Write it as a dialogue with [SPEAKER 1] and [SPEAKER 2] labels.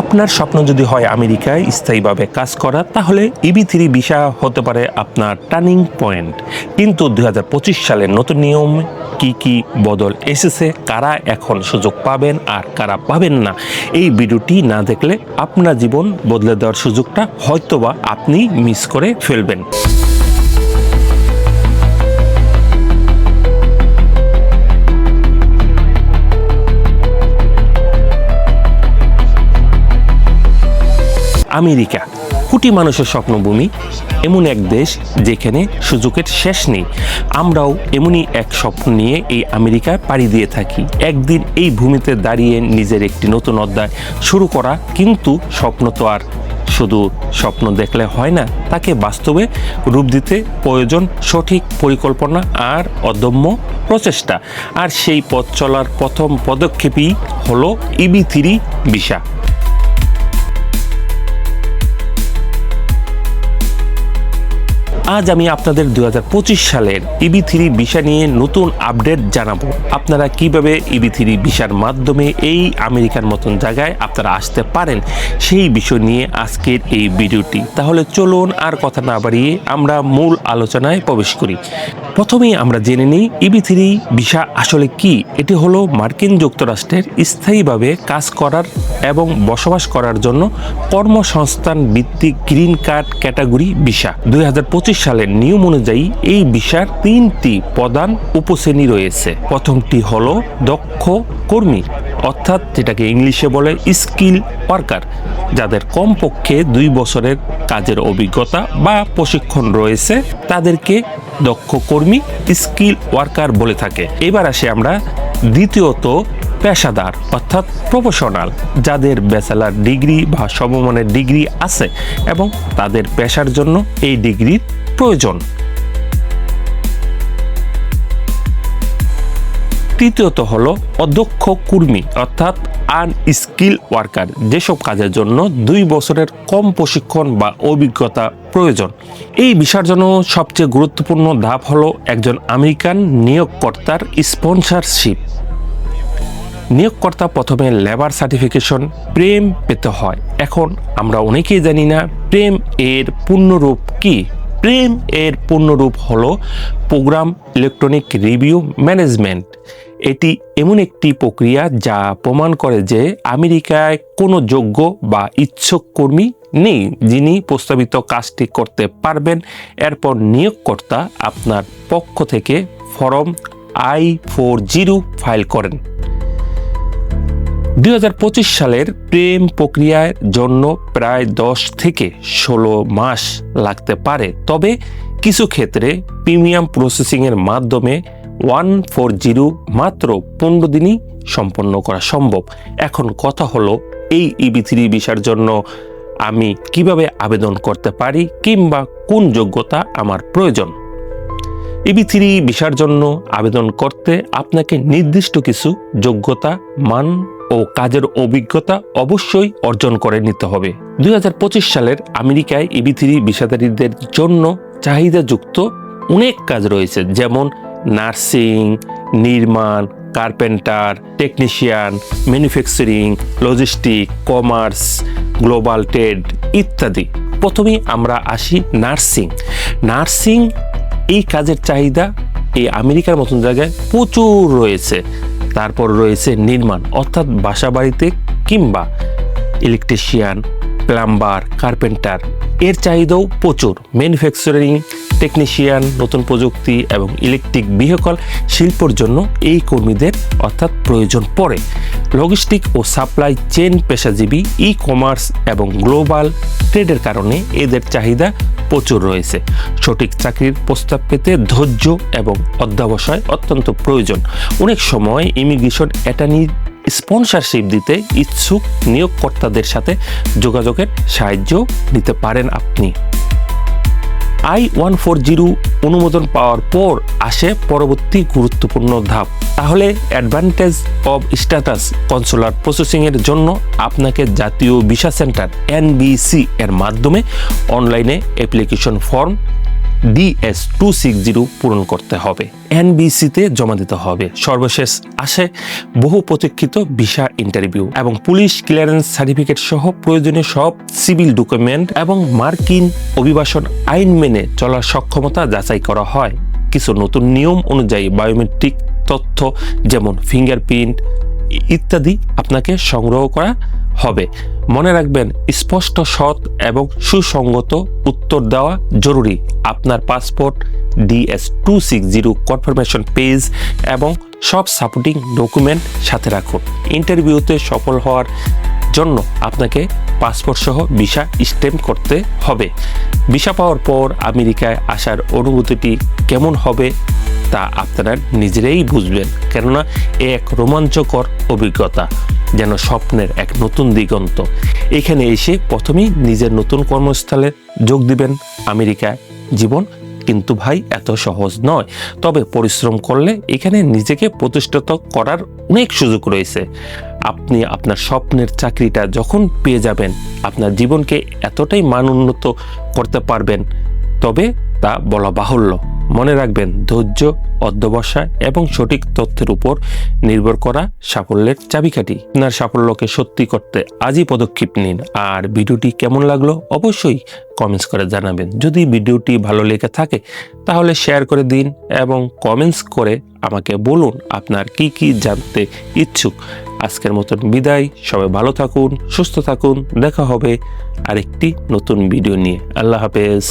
[SPEAKER 1] আপনার স্বপ্ন যদি হয় আমেরিকায় স্থায়ীভাবে কাজ করা, তাহলে ইবি থ্রি ভিসা হতে পারে আপনার টার্নিং পয়েন্ট। কিন্তু দু হাজার পঁচিশ সালের নতুন নিয়ম কি কি বদল এসেছে, কারা এখন সুযোগ পাবেন আর কারা পাবেন না, এই ভিডিওটি না দেখলে আপনার জীবন বদলে দেওয়ার সুযোগটা হয়তোবা আপনি মিস করে ফেলবেন। আমেরিকা। কোটি মানুষের স্বপ্নভূমি, এমন এক দেশ যেখানে সুযোগের শেষ নেই। আমরাও এমনই এক স্বপ্ন নিয়ে এই আমেরিকায় পাড়ি দিয়ে থাকি। একদিন এই ভূমিতে দাঁড়িয়ে নিজের একটি নতুন অধ্যায় শুরু করা কিন্তু স্বপ্ন তো আর। শুধু স্বপ্ন দেখলে হয় না, তাকে বাস্তবে রূপ দিতে প্রয়োজন সঠিক পরিকল্পনা আর অদম্য প্রচেষ্টা। আর সেই পথ চলার প্রথম পদক্ষেপই হলো ইবি থ্রি ভিসা। আজ আমি আপনাদের দু হাজার পঁচিশ সালের ইবি থ্রি ভিসা নিয়ে নতুন আপডেট জানাব। আপনারা কীভাবে ইবি থ্রি ভিসার মাধ্যমে এই আমেরিকার মতন জায়গায় আপনারা আসতে পারেন সেই বিষয় নিয়ে আজকের এই ভিডিওটি। তাহলে চলুন আর কথা না বাড়িয়ে আমরা মূল আলোচনায় প্রবেশ করি। প্রথমেই আমরা জেনে নিই ইবি থ্রি ভিসা আসলে কি? এটি হলো মার্কিন যুক্তরাষ্ট্রের স্থায়ীভাবে কাজ করার এবং বসবাস করার জন্য কর্মসংস্থান ভিত্তিক গ্রিন কার্ড ক্যাটাগরি ভিসা। দুই হাজার পঁচিশ সালের নিয়ম অনুযায়ী এই ভিসার তিনটি প্রধান উপশ্রেণী রয়েছে। প্রথমটি হল দক্ষ কর্মী, অর্থাৎ যেটাকে ইংলিশে বলে স্কিল ওয়ার্কার, যাদের কমপক্ষে দুই বছরের কাজের অভিজ্ঞতা বা প্রশিক্ষণ রয়েছে। তাদেরকে দক্ষ কর্মী, স্কিল ওয়ার্কার বলে থাকে। এবার আসে আমরা দ্বিতীয়ত পেশাদার, অর্থাৎ প্রফেশনাল, যাদের ব্যাচেলার ডিগ্রি বা সমমানের ডিগ্রি আছে এবং তাদের পেশার জন্য এই ডিগ্রির প্রয়োজন। তৃতীয়ত হল অধ্যক্ষ কর্মী, অর্থাৎ আনস্কিল ওয়ার্কার যেসব কাজের জন্য দুই বছরের কম প্রশিক্ষণ বা অভিজ্ঞতা প্রয়োজন। এই বিষয়ের জন্য সবচেয়ে গুরুত্বপূর্ণ ধাপ হলো একজন আমেরিকান নিয়োগকর্তার স্পন্সরশিপ নিয়োগকর্তা প্রথমে লেবার সার্টিফিকেশন প্রেম পেতে হয়। এখন আমরা অনেকেই জানি না প্রেম এর পূর্ণরূপ কি। প্রেম এর পূর্ণরূপ হলো প্রোগ্রাম ইলেকট্রনিক রিভিউ ম্যানেজমেন্ট। এটি এমন একটি প্রক্রিয়া যা প্রমাণ করে যে আমেরিকায় কোনো যোগ্য বা ইচ্ছুক কর্মী নেই যিনি প্রস্তাবিত কাজটি করতে পারবেন। এরপর নিয়োগকর্তা আপনার পক্ষ থেকে form I four zero file করেন। দুই হাজার পঁচিশ সালের প্রেম প্রক্রিয়ার জন্য প্রায় দশ থেকে ষোলো মাস লাগতে পারে। তবে কিছু ক্ষেত্রে প্রিমিয়াম প্রসেসিংয়ের মাধ্যমে ওয়ান ফোর জিরো মাত্র পনেরো দিনই সম্পন্ন করা সম্ভব। এখন কথা হলো, এই ইবি থ্রি ভিসার জন্য আমি কীভাবে আবেদন করতে পারি কিংবা কোন যোগ্যতা আমার প্রয়োজন? ইবি থ্রি ভিসার জন্য আবেদন করতে আপনাকে নির্দিষ্ট কিছু যোগ্যতা, মান ও কাজের অভিজ্ঞতা অবশ্যই অর্জন করে নিতে হবে। দুই হাজার পঁচিশ সালের আমেরিকায় ইবি থ্রি ভিসাধারীদের জন্য চাহিদাযুক্ত অনেক কাজ রয়েছে, যেমন নার্সিং, নির্মাণ, carpenter, technician, manufacturing, logistic, commerce, global trade ইত্যাদি। প্রথমেই আমরা আসি নার্সিং। নার্সিং এই কাজের চাহিদা এই আমেরিকার মতন জায়গায় প্রচুর রয়েছে। তারপর রয়েছে নির্মাণ, অর্থাৎ বাসা বাড়িতে কিংবা ইলেকট্রিশিয়ান প্লাম্বার কার্পেন্টার এর চাহিদাও প্রচুর। ম্যানুফ্যাকচারিং টেকনিশিয়ান নতুন প্রযুক্তি এবং ইলেকট্রিক ভেহিকল শিল্পর জন্য এই কর্মীদের অর্থাৎ প্রয়োজন পড়ে। লজিস্টিক ও সাপ্লাই চেন পেশাজীবী ই কমার্স এবং গ্লোবাল ট্রেডের কারণে এদের চাহিদা প্রচুর রয়েছে। সঠিক চাকরির প্রস্তাব পেতে ধৈর্য এবং অধ্যাবসায় অত্যন্ত প্রয়োজন। অনেক সময় ইমিগ্রেশন অ্যাটার্নি স্পন্সারশিপ দিতে ইচ্ছুক নিয়োগকর্তাদের সাথে যোগাযোগের সাহায্য নিতে পারেন আপনি। আই ওয়ান ফোর জিরো অনুমোদন পাওয়ার পর আসে পরবর্তী গুরুত্বপূর্ণ ধাপ। তাহলে অ্যাডভান্টেজ অব স্ট্যাটাস কনসোলার প্রসেসিংয়ের জন্য আপনাকে জাতীয় ভিসা সেন্টার এনবিসি এর মাধ্যমে অনলাইনে application form DS two six zero পূরণ করতে হবে। এনবিসিতে জমা দিতে হবে। সর্বশেষ আসে বহু প্রতীক্ষিত ভিসা ইন্টারভিউ এবং পুলিশ ক্লিয়ারেন্স সার্টিফিকেট সহ প্রয়োজনীয় সব সিভিল ডকুমেন্ট এবং মার্কিন অভিবাসন আইন মেনে চলার সক্ষমতা যাচাই করা হয়। কিছু নতুন নিয়ম অনুযায়ী বায়োমেট্রিক তথ্য যেমন ফিঙ্গারপ্রিন্ট ইত্যাদি আপনাকে সংগ্রহ করা হবে। মনে রাখবেন, স্পষ্ট, সৎ এবং সুসংগত উত্তর দেওয়া জরুরি। আপনার passport, DS two six zero confirmation page এবং সব সাপোর্টিং ডকুমেন্ট সাথে রাখুন। ইন্টারভিউতে সফল হওয়ার জন্য আপনাকে পাসপোর্ট সহ ভিসা স্টেম করতে হবে। ভিসা পাওয়ার পর আমেরিকায় আসার অনুভূতিটি কেমন হবে তা আপনারা নিজেরাই বুঝবেন, কেননা এ এক রোমাঞ্চকর অভিজ্ঞতা, যেন স্বপ্নের এক নতুন দিগন্ত। এখানে এসে প্রথমেই নিজের নতুন কর্মস্থলে যোগ দিবেন। আমেরিকায় জীবন কিন্তু ভাই এত সহজ নয়, তবে পরিশ্রম করলে এখানে নিজেকে প্রতিষ্ঠিত করার অনেক সুযোগ রয়েছে। আপনি আপনার স্বপ্নের চাকরিটা যখন পেয়ে যাবেন, আপনার জীবনকে এতটাই মান উন্নত করতে পারবেন, তবে তা বলা বাহুল্য। মনে রাখবেন, ধৈর্য, অধ্যবসায় এবং সঠিক তথ্যের উপর নির্ভর করা সাফল্যের চাবিকাঠি। আপনার সাফল্যকে সত্যি করতে আজই পদক্ষেপ নিন। আর ভিডিওটি কেমন লাগল অবশ্যই কমেন্টস করে জানাবেন। যদি ভিডিওটি ভালো লেগে থাকে, তাহলে শেয়ার করে দিন এবং কমেন্টস করে আমাকে বলুন আপনার কি কি জানতে ইচ্ছুক। আজকের মতন বিদায়। সবাই ভালো থাকুন, সুস্থ থাকুন। দেখা হবে আরেকটি নতুন ভিডিও নিয়ে। আল্লাহ হাফেজ।